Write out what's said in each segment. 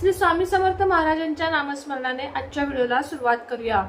श्री स्वामी समर्थ महाराजांच्या नामस्मरणाने आजच्या व्हिडिओला सुरुवात करूया.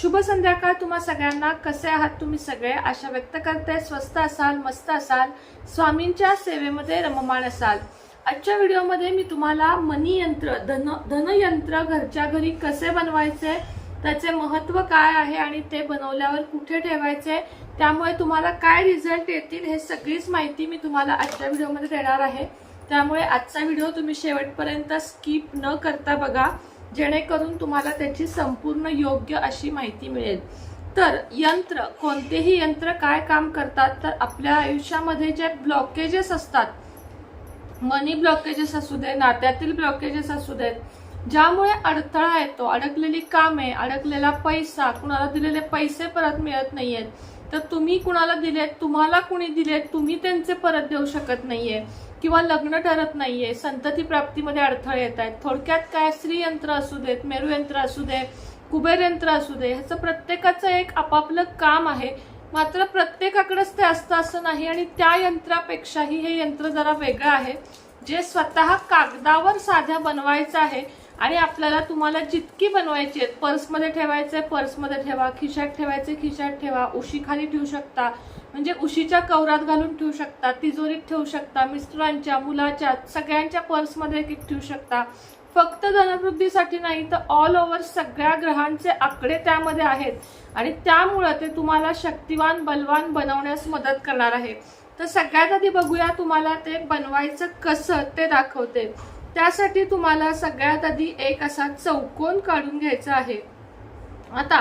शुभ संध्याकाळ तुम्हा सगळ्यांना. कसे आहात तुम्ही सगळे? आशा व्यक्त करते स्वस्त असाल मस्त असाल. स्वामींच्या सेवेमध्ये रममाण असाल. आजच्या व्हिडिओमध्ये मी तुम्हाला मनी यंत्र धन धनयंत्र घरच्या घरी कसे बनवायचे त्याचे महत्त्व काय आहे आणि ते बनवल्यावर कुठे ठेवायचे त्यामुळे तुम्हाला काय रिझल्ट येतील हे सगळीच माहिती मी तुम्हाला आजच्या व्हिडिओमध्ये देणार आहे. त्यामुळे आजचा व्हिडिओ तुम्ही शेवटपर्यंत स्किप न करता बघा जेणेकरून तुम्हाला त्याची संपूर्ण योग्य अशी माहिती मिळेल. तर यंत्र कोणतेही यंत्र काय काम करतात तर आपल्या आयुष्यामध्ये जे ब्लॉकेजेस असतात मनी ब्लॉकेजेस असू दे नात्यातील ब्लॉकेजेस असू देत ज्यामुळे अडथळा येतो अडकलेली कामे अडकलेला पैसा कुणाला दिलेले पैसे परत मिळत नाहीयेत तर तुम्ही कुणाला दिलेत तुम्हाला कुणी दिलेत तुम्ही त्यांचे परत देऊ शकत नाहीये. किंवा लग्न ठरत नाहीये संतती प्राप्तीमध्ये अडथळे येत आहेत. थोडक्यात काय स्त्री यंत्र असू देत मेरू यंत्र असू दे कुबेर यंत्र असू दे ह्याचं प्रत्येकाचं एक आपापलं काम आहे. मात्र प्रत्येकाकडेच ते असतं असं नाही आणि त्या यंत्रापेक्षाही हे यंत्र जरा वेगळं आहे. जे स्वतः कागदावर साध्या बनवायचं आहे आणि आपल्याला तुम्हाला जितकी बनवायची आहेत पर्समध्ये ठेवायचे पर्समध्ये ठेवा खिशात ठेवायचे खिशात ठेवा उशीखाली ठेवू शकता. म्हणजे उशीच्या कवरात घालून ठेवू शकता तिजोरीत ठेवू शकता मिस्टरांच्या मुलाच्या सगळ्यांच्या पर्समध्ये एक एक ठेवू शकता. फक्त धनवृद्धीसाठी नाही तर ऑल ओव्हर सगळ्या ग्रहांचे आकडे त्यामध्ये आहेत. आणि त्यामुळं ते तुम्हाला शक्तिवान बलवान बनवण्यास मदत करणार आहे. तर सगळ्यात आधी बघूया तुम्हाला ते बनवायचं कसं ते दाखवते. त्यासाठी तुम्हाला सगळ्यात आधी एक असा चौकोन काढून घ्यायचा आहे. आता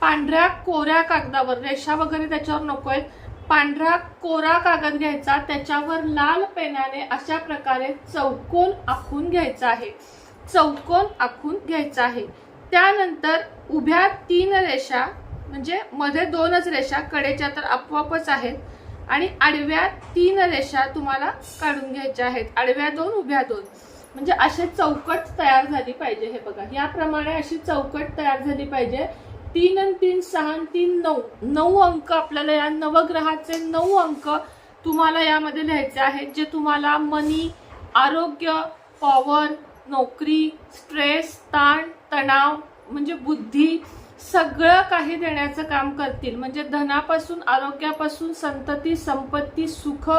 पांढऱ्या कोऱ्या कागदावर रेषा वगैरे त्याच्यावर नकोय पांढरा कोरा कागद घ्यायचा त्याच्यावर लाल पेनाने अशा प्रकारे चौकोन आखून घ्यायचा आहे. चौकोन आखून घ्यायचा आहे. त्यानंतर उभ्या तीन रेषा म्हणजे मध्ये दोनच रेषा कडेच्या तर आपोआपच आहेत. आणि आडव्या तीन रेषा तुम्हाला काढून घ्यायच्या आहेत. आडव्या दोन उभ्या दोन. म्हणजे असे चौकट तयार झाली पाहिजे हे बघा. याप्रमाणे अशी चौकट तयार झाली पाहिजे. तीन आणि तीन सहा तीन नऊ. नऊ अंक आपल्याला या नवग्रहाचे नऊ अंक तुम्हाला यामध्ये लिहायचे आहेत जे तुम्हाला मनी आरोग्य पॉवर नोकरी स्ट्रेस ताण तणाव म्हणजे बुद्धी सगळं काही देण्याचं काम करतील. म्हणजे धनापासून आरोग्यापासून संतती संपत्ती सुख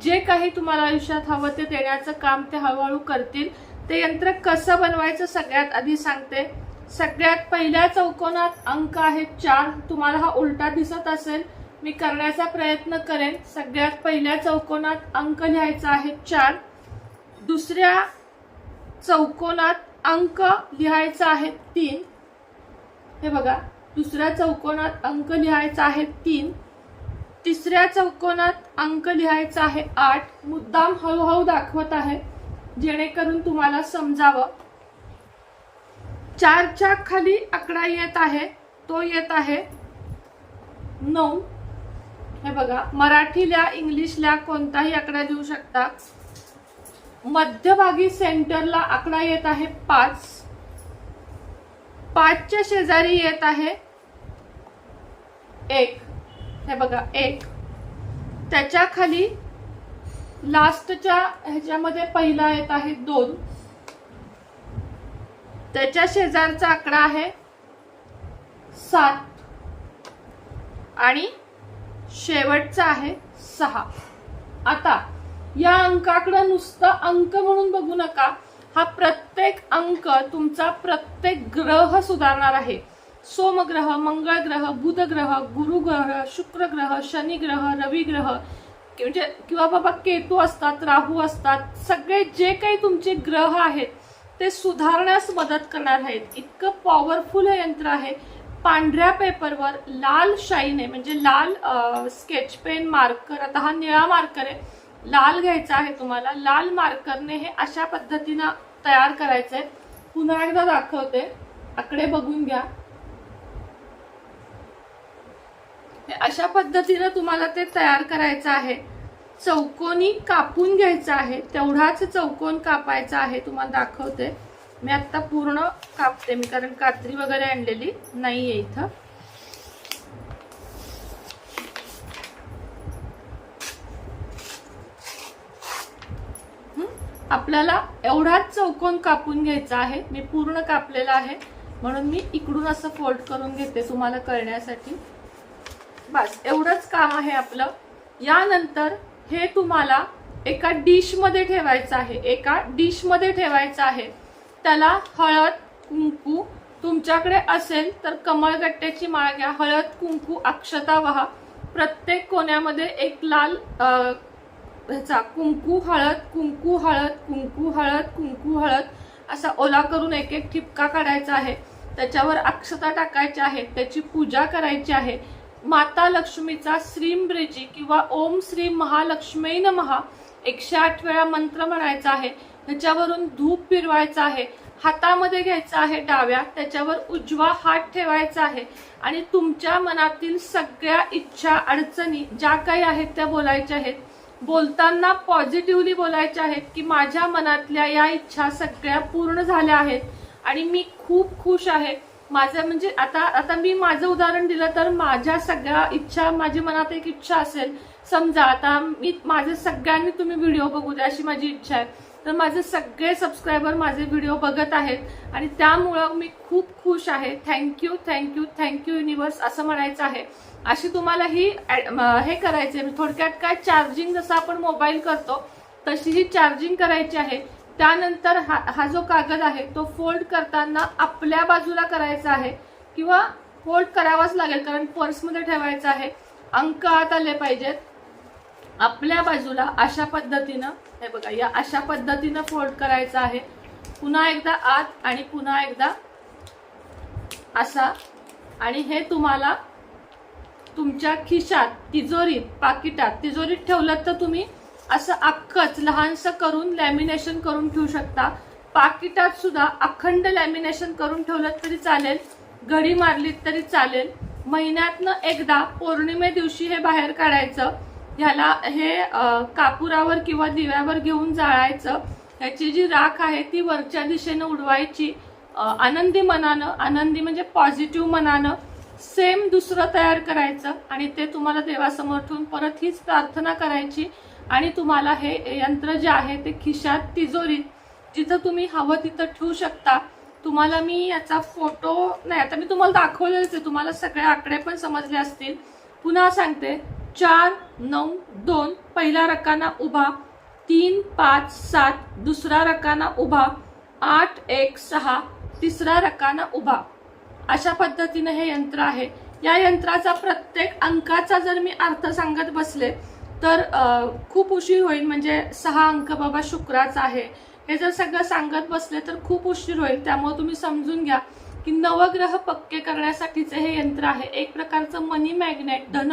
जे काही तुम्हाला आयुष्यात हवं ते देण्याचं काम ते हळूहळू करतील. ते यंत्र कसं बनवायचं सगळ्यात आधी सांगते. सगळ्यात पहिल्या चौकोनात अंक आहेत चार. तुम्हाला हा उलटा दिसत असेल. मी करण्याचा प्रयत्न करेन. सगळ्यात पहिल्या चौकोनात अंक लिहायचा आहे चार. दुसऱ्या चौकोनात अंक लिहायचा आहे तीन. हे बघा. दुसऱ्या चौकोनात अंक लिहायचा आहे तीन. तिसऱ्या चौकोनात अंक लिहायचा आहे आठ. मुद्दाम हळूहळू दाखवत आहे. जेणेकरून तुम्हाला समजावं. चारच्या खाली आकडा येत आहे. तो येत आहे नऊ. हे बघा मराठीला इंग्लिशला कोणताही आकडा देऊ शकता. मध्यभागी सेंटरला आकडा येत आहे पाच. पाचच्या शेजारी येत आहे एक. हे बघा एक. त्याच्याखाली लास्टच्या ह्याच्यामध्ये पहिला येत आहे दोन. त्याच्या शेजारचा आकडा आहे सात. आणि शेवटचा आहे सहा. आता या अंकाकडे नुसतं अंक म्हणून बघू नका. हा प्रत्येक अंक तुमचा प्रत्येक ग्रह सुधारणार आहे. सोमग्रह मंगळ ग्रह बुध ग्रह गुरु ग्रह शुक्र ग्रह म्हणजे किंवा बाबा केतू असतात राहू असतात सगळे जे काही तुमचे ग्रह आहेत ते सुधारण्यास मदत करणार आहेत. इतकं पॉवरफुल हे यंत्र आहे. पांढऱ्या पेपरवर लाल शाईन आहे. म्हणजे लाल स्केच पेन मार्कर आता हा निळा मार्कर आहे. लाल घ्यायचा आहे तुम्हाला. लाल मार्करने हे अशा पद्धतीनं तयार करायचं आहे पुन्हा एकदा दाखवते. आकडे बघून घ्या हे अशा पद्धतीनं तुम्हाला ते तयार करायचं आहे. चौकोनी कापून घ्यायचं आहे. तेवढाच चौकोन कापायचा आहे तुम्हाला दाखवते. मी आता पूर्ण कापते मी कारण कात्री वगैरे आणलेली नाहीये इथं. आपल्याला एवढाच चौकोन कापून घ्यायचा आहे. मी पूर्ण कापलेला आहे. म्हणून मी इकडून असं फोल्ड करून घेते तुम्हाला कळण्यासाठी बस एवढंच काम आहे आपलं. यानंतर हे तुम्हाला एका डिशमध्ये ठेवायचं आहे. एका डिशमध्ये ठेवायचं आहे. त्याला हळद कुंकू तुमच्याकडे असेल तर कमळगट्ट्याची माळ घ्या. हळद कुंकू अक्षता वहा. प्रत्येक कोण्यामध्ये एक लाल ह्याचा कुंकू हळद कुंकू हळद कुंकू हळद कुंकू हळद असा ओला करून एक एक ठिपका काढायचा आहे. त्याच्यावर अक्षता टाकायच्या आहेत त्याची पूजा करायची आहे. माता लक्ष्मीचा श्रीम ब्रिजी किंवा ओम श्री महालक्ष्मी महा एकशे आठ वेळा मंत्र म्हणायचा आहे. त्याच्यावरून धूप फिरवायचा आहे. हातामध्ये घ्यायचा आहे डाव्या त्याच्यावर उजवा हात ठेवायचा आहे. आणि तुमच्या मनातील सगळ्या इच्छा अडचणी ज्या काही आहेत त्या बोलायच्या आहेत. बोलताना पॉझिटिव्हली बोलायच्या आहेत की माझ्या मनातल्या या इच्छा सगळ्या पूर्ण झाल्या आहेत. आणि मी खूप खुश आहे. माझं म्हणजे आता आता मी माझं उदाहरण दिलं तर माझ्या सगळ्या इच्छा माझी मनात एक इच्छा असेल समजा आता मी माझे सगळ्यांनी तुम्ही व्हिडिओ बघू द्या अशी माझी इच्छा आहे. तर माझे सगळे सबस्क्रायबर माझे व्हिडिओ बघत आहेत आणि त्यामुळं मी खूप खुश आहे. थँक्यू थँक्यू थँक्यू युनिवर्स असं म्हणायचं आहे. अशी तुम्हाला ही ऍड- म, हे करायचे थोडक्यात काय चार्जिंग जसं आपण मोबाईल करतो तशी ही चार्जिंग करायची आहे. त्यानंतर हा हा जो कागद आहे तो फोल्ड करताना आपल्या बाजूला करायचा आहे किंवा फोल्ड करावाच लागेल कारण पर्समध्ये ठेवायचा आहे. अंक आत आले पाहिजेत. आपल्या बाजूला अशा पद्धतीनं हे बघा या अशा पद्धतीनं फोल्ड करायचं आहे. पुन्हा एकदा आत आणि पुन्हा एकदा असा. आणि हे तुम्हाला तुमच्या खिशात तिजोरीत पाकिटात तिजोरीत ठेवलं तर तुम्ही असं अख्खच लहानसं करून लॅमिनेशन करून ठेवू शकता. पाकिटात सुद्धा अखंड लॅमिनेशन करून ठेवलं तरी चालेल. घडी मारलीत तरी चालेल. महिन्यातनं एकदा पौर्णिमे दिवशी हे बाहेर काढायचं. ह्याला हे कापुरावर किंवा दिव्यावर घेऊन जाळायचं. ह्याची जी राख आहे ती वरच्या दिशेनं उडवायची. आनंदी मनानं आनंदी म्हणजे पॉझिटिव्ह मनानं सेम दुसरं तयार करायचं आणि ते तुम्हाला देवासमोर ठेवून परत हीच प्रार्थना करायची. आणि तुम्हाला हे यंत्र जे आहे ते खिशात तिजोरीत जिथं तुम्ही हवं तिथं ठेवू शकता. तुम्हाला मी याचा फोटो नाही आता मी तुम्हाला दाखवलेलंच आहे तुम्हाला सगळे आकडे पण समजले असतील. पुन्हा सांगते चार नऊ दोन पहिला रकाना उभा तीन पाच सात दुसरा रकाना उभा आठ एक सहा तिसरा रकाना उभा. अशा पद्धतीने हे यंत्र आहे. या यंत्राचा प्रत्येक अंकाचा जर मी अर्थ सांगत बसले तर खूप उशीर होईल म्हणजे सहा अंक बाबा शुक्राचा आहे. हे जर सगळं सांगत बसले तर खूप उशीर होईल. त्यामुळे तुम्ही समजून घ्या की नवग्रह पक्के करण्यासाठीचे हे यंत्र आहे. एक प्रकारचं मनी मॅग्नेट धन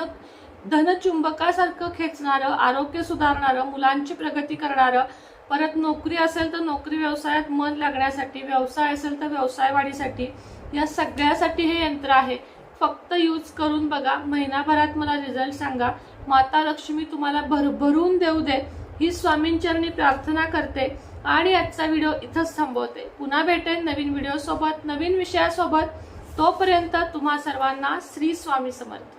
धनचुंबकासारखं खेचणारं आरोग्य सुधारणारं मुलांची प्रगती करणारं. परत नोकरी असेल तर नोकरी व्यवसायात मन लागण्यासाठी व्यवसाय असेल तर व्यवसाय वाढीसाठी या सगळ्यासाठी हे यंत्र आहे. फक्त यूज करून बघा. महिनाभरात मला रिझल्ट सांगा. माता लक्ष्मी तुम्हाला भरभरून देऊ दे. ही स्वामींचरणी प्रार्थना करते. आणि आजचा व्हिडिओ इथंच थांबवते. पुन्हा भेटेन नवीन व्हिडिओसोबत नवीन विषयासोबत. तोपर्यंत तुम्हा सर्वांना श्री स्वामी समर्थ.